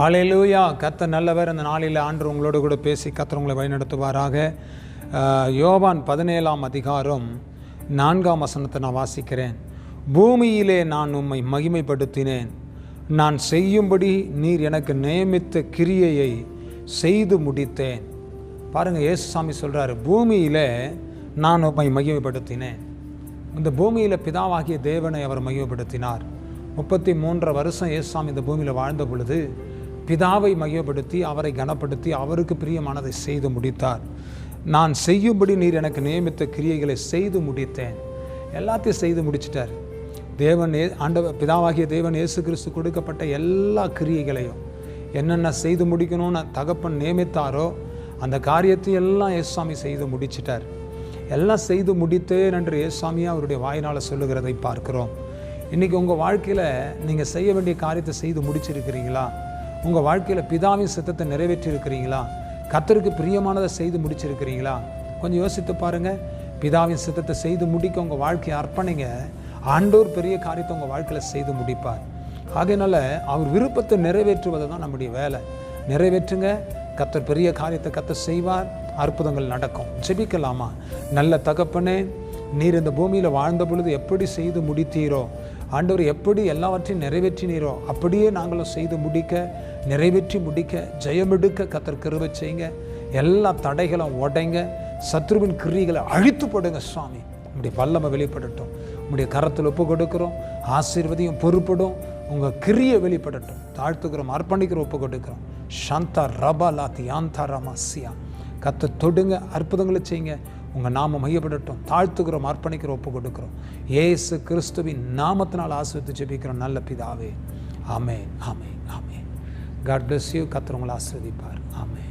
ஹalleluya கத்த நல்லவர். அந்த நாளில் ஆண்டு உங்களோடு கூட பேசி கத்தர் உங்களை வழிநடத்துவாராக. யோவான் பதினேழாம் அதிகாரம் நான்காம் வசனத்தை நான் வாசிக்கிறேன். பூமியிலே நான் உம்மை மகிமைப்படுத்தினேன். நான் செய்யும்படி நீர் எனக்கு நியமித்த கிரியையை செய்து முடித்தேன். பாருங்கள் இயேசுசாமி சொல்கிறாரு பூமியிலே நான் உம்மை மகிமைப்படுத்தினேன். இந்த பூமியில் பிதாவாகிய தேவனை அவர் மகிமைப்படுத்தினார். முப்பத்தி மூன்றரை வருஷம் இயேசுசாமி இந்த பூமியில் வாழ்ந்த பொழுது பிதாவை மையப்படுத்தி அவரை கனப்படுத்தி அவருக்கு பிரியமானதை செய்து முடித்தார். நான் செய்யும்படி நீர் எனக்கு நியமித்த கிரியைகளை செய்து முடித்தேன். எல்லாத்தையும் செய்து முடிச்சிட்டார். தேவன் ஏ- ஆண்ட பிதாவாகிய தேவன் இயேசு கிறிஸ்து கொடுக்கப்பட்ட எல்லா கிரியைகளையும் என்னென்ன செய்து முடிக்கணும்னு தகப்பன் நியமித்தாரோ அந்த காரியத்தை எல்லாம் இயேசுசாமி செய்து முடிச்சிட்டார். எல்லாம் செய்து முடித்தேன் என்று இயேசுசாமியா அவருடைய வாயினால் சொல்லுகிறதை பார்க்கிறோம். இன்றைக்கி உங்கள் வாழ்க்கையில் நீங்கள் செய்ய வேண்டிய காரியத்தை செய்து முடிச்சிருக்கிறீங்களா? உங்கள் வாழ்க்கையில் பிதாவின் சித்தத்தை நிறைவேற்றி இருக்கிறீங்களா கத்தருக்கு பிரியமானதை செய்து முடிச்சிருக்கிறீங்களா? கொஞ்சம் யோசித்து பாருங்கள் பிதாவின் சித்தத்தை செய்து முடிக்க உங்கள் வாழ்க்கையை அர்ப்பணிங்க. ஆண்டோர் பெரிய காரியத்தை உங்கள் வாழ்க்கையில் செய்து முடிப்பார். அதனால் அவர் விருப்பத்தை நிறைவேற்றுவது தான் நம்முடைய வேலை. நிறைவேற்றுங்க. கத்தர் பெரிய காரியத்தை கத்தர் செய்வார். அற்புதங்கள் நடக்கும். ஜெபிக்கலாமா? நல்ல தகப்பனே நீர் இந்த பூமியில் வாழ்ந்த பொழுது எப்படி செய்து முடித்தீரோ ஆண்டவர் எப்படி எல்லாவற்றையும் நிறைவேற்றினீரோ அப்படியே நாங்களும் செய்து முடிக்க நிறைவேற்றி முடிக்க ஜெயமெடுக்க கத்தர் கருவை செய்யுங்க. எல்லா தடைகளும் உடைங்க. சத்ருவின் கிரியைகளை அழித்து போடுங்க சுவாமி. உங்களுடைய வல்லமை வெளிப்படட்டும். உங்களுடைய கரத்தில் ஒப்பு கொடுக்குறோம். ஆசீர்வதியும் பொறுப்படும். உங்கள் கிரியை வெளிப்படட்டும். தாழ்த்துக்கிறோம் அர்ப்பணிக்கிற ஒப்பு கொடுக்குறோம். சாந்தா ரபா லாத்தி யாந்தா ரமாசியா. கத்தை தொடுங்க அற்புதங்களை செய்யுங்க. உங்கள் நாமம் மையப்படட்டும் தாழ்த்துக்கிறோம் அர்ப்பணிக்கிற ஒப்பு கொடுக்கிறோம். ஏசு கிறிஸ்துவின் நாமத்தினால் ஆசிரித்து ஜெபிக்கிறோம் நல்ல பிதாவே. ஆமே ஆமே ஆமே காட் பிளஸ் யூ கத்தர் உங்களை ஆமே